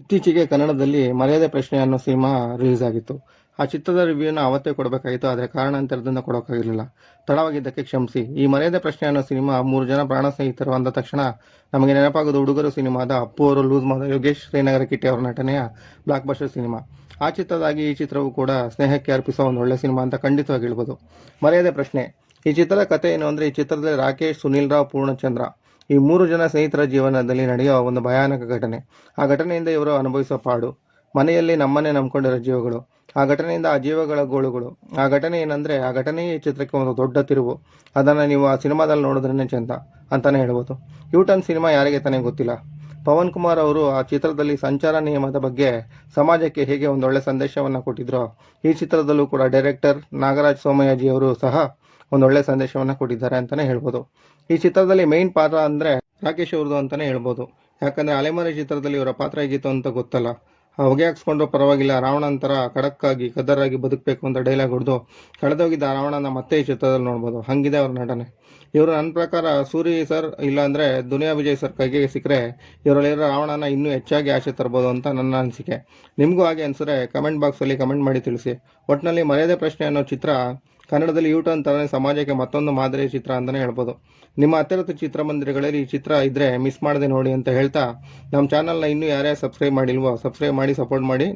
ಇತ್ತೀಚೆಗೆ ಕನ್ನಡದಲ್ಲಿ ಮರ್ಯಾದೆ ಪ್ರಶ್ನೆ ಅನ್ನೋ ಸಿನಿಮಾ ರಿಲೀಸ್ ಆಗಿತ್ತು. ಆ ಚಿತ್ರದ ರಿವ್ಯೂನ ಅವತ್ತೇ ಕೊಡಬೇಕಾಗಿತ್ತು, ಆದರೆ ಕಾರಣಾಂತರದಿಂದ ಕೊಡೋಕ್ಕಾಗಿರಲಿಲ್ಲ ತಡವಾಗಿದ್ದಕ್ಕೆ ಕ್ಷಮಿಸಿ. ಈ ಮರ್ಯಾದೆ ಪ್ರಶ್ನೆ ಅನ್ನೋ ಸಿನಿಮಾ ಮೂರು ಜನ ಪ್ರಾಣ ಸ್ನೇಹಿತರು ಅಂದ ತಕ್ಷಣ ನಮಗೆ ನೆನಪಾಗೋದು ಹುಡುಗರು ಸಿನಿಮಾದ ಅಪ್ಪು ಅವರು ಲೂಸ್ ಮಾದ ಯೋಗೇಶ್, ಶ್ರೀನಗರ ಕಿಟ್ಟಿ ಅವರ ನಟನೆಯ ಬ್ಲಾಕ್ ಬಸ್ಟರ್ ಸಿನಿಮಾ. ಆ ಚಿತ್ರದಾಗಿ ಈ ಚಿತ್ರವು ಕೂಡ ಸ್ನೇಹಕ್ಕೆ ಅರ್ಪಿಸುವ ಒಂದು ಒಳ್ಳೆ ಸಿನಿಮಾ ಅಂತ ಖಂಡಿತವಾಗಿ ಹೇಳ್ಬೋದು ಮರ್ಯಾದೆ ಪ್ರಶ್ನೆ. ಈ ಚಿತ್ರದ ಕಥೆ ಏನು ಅಂದರೆ, ಈ ಚಿತ್ರದಲ್ಲಿ ರಾಕೇಶ್, ಸುನಿಲ್ ರಾವ್, ಪೂರ್ಣಚಂದ್ರ. ಈ ಮೂರು ಜನ ಸ್ನೇಹಿತರ ಜೀವನದಲ್ಲಿ ನಡೆಯುವ ಒಂದು ಭಯಾನಕ ಘಟನೆ. ಆ ಘಟನೆಯಿಂದ ಇವರು ಅನುಭವಿಸುವ ಪಾಡು. ಮನೆಯಲ್ಲಿ ನಮ್ಮನ್ನೇ ನಂಬ್ಕೊಂಡಿರೋ ಜೀವಗಳು, ಆ ಘಟನೆಯಿಂದ ಆ ಜೀವಗಳ ಗೋಳುಗಳು. ಆ ಘಟನೆ ಏನಂದರೆ, ಆ ಘಟನೆಯೇ ಚಿತ್ರಕ್ಕೆ ಒಂದು ದೊಡ್ಡ ತಿರುವು. ಅದನ್ನು ನೀವು ಆ ಸಿನಿಮಾದಲ್ಲಿ ನೋಡಿದ್ರೇ ಚಂದ ಅಂತಲೇ ಹೇಳ್ಬೋದು. ಯೂಟರ್ನ್ ಸಿನಿಮಾ ಯಾರಿಗೆ ತಾನೇ ಗೊತ್ತಿಲ್ಲ. ಪವನ್ ಕುಮಾರ್ ಅವರು ಆ ಚಿತ್ರದಲ್ಲಿ ಸಂಚಾರ ನಿಯಮದ ಬಗ್ಗೆ ಸಮಾಜಕ್ಕೆ ಹೇಗೆ ಒಂದೊಳ್ಳೆ ಸಂದೇಶವನ್ನು ಕೊಟ್ಟಿದ್ರೋ, ಈ ಚಿತ್ರದಲ್ಲೂ ಕೂಡ ಡೈರೆಕ್ಟರ್ ನಾಗರಾಜ್ ಸೋಮಯ್ಯಜಿ ಅವರು ಸಹ ಒಂದು ಒಳ್ಳೆ ಸಂದೇಶವನ್ನು ಕೊಟ್ಟಿದ್ದಾರೆ ಅಂತಲೇ ಹೇಳ್ಬೋದು. ಈ ಚಿತ್ರದಲ್ಲಿ ಮೇನ್ ಪಾತ್ರ ಅಂದರೆ ರಾಕೇಶ್ ಅವ್ರದ್ದು ಅಂತಲೇ ಹೇಳ್ಬೋದು. ಯಾಕಂದರೆ ಅಲೆಮಾರಿ ಚಿತ್ರದಲ್ಲಿ ಇವರ ಪಾತ್ರ ಹೇಗಿತ್ತು ಅಂತ ಗೊತ್ತಲ್ಲ. ಹೊಗೆ ಹಾಕ್ಸ್ಕೊಂಡು ಪರವಾಗಿಲ್ಲ. ಥರ ಖಡಕ್ಕಾಗಿ ಕದರಾಗಿ ಬದುಕಬೇಕು ಅಂತ ಡೈಲಾಗ್ ಹೊಡೆದು ಕಳೆದೋಗಿದ್ದ ರಾವಣನ ಮತ್ತೆ ಈ ಚಿತ್ರದಲ್ಲಿ ನೋಡ್ಬೋದು. ಹಂಗಿದೆ ಅವ್ರ ನಟನೆ. ಇವರು ನನ್ನ ಪ್ರಕಾರ ಸೂರಿ ಸರ್ ಇಲ್ಲಾಂದರೆ ದುನಿಯಾ ವಿಜಯ್ ಸರ್ ಕೈಗೆ ಸಿಕ್ಕರೆ ಇವರಲ್ಲಿರೋ ರಾವಣನ ಇನ್ನೂ ಹೆಚ್ಚಾಗಿ ಆಸೆ ತರ್ಬೋದು ಅಂತ ನನ್ನ ಅನಿಸಿಕೆ. ನಿಮಗೂ ಹಾಗೆ ಅನಿಸಿದ್ರೆ ಕಮೆಂಟ್ ಬಾಕ್ಸಲ್ಲಿ ಕಮೆಂಟ್ ಮಾಡಿ ತಿಳಿಸಿ. ಒಟ್ಟಿನಲ್ಲಿ ಮರ್ಯಾದೆ ಪ್ರಶ್ನೆ ಅನ್ನೋ ಚಿತ್ರ ಕನ್ನಡದಲ್ಲಿ ಯೂಟರ್ನ್ ಥರನೇ ಸಮಾಜಕ್ಕೆ ಮತ್ತೊಂದು ಮಾದರಿ ಚಿತ್ರ ಅಂತಲೇ ಹೇಳ್ಬೋದು. ನಿಮ್ಮ ಹತ್ತಿರದ ಚಿತ್ರಮಂದಿರಗಳಲ್ಲಿ ಈ ಚಿತ್ರ ಇದ್ದರೆ ಮಿಸ್ ಮಾಡದೆ ನೋಡಿ ಅಂತ ಹೇಳ್ತಾ, ನಮ್ಮ ಚಾನಲ್ನ ಇನ್ನೂ ಯಾರ್ಯಾರು ಸಬ್ಸ್ಕ್ರೈಬ್ ಮಾಡಿಲ್ವೋ ಸಬ್ಸ್ಕ್ರೈಬ್ ಮಾಡಿ ಸಪೋರ್ಟ್ ಮಾಡಿ.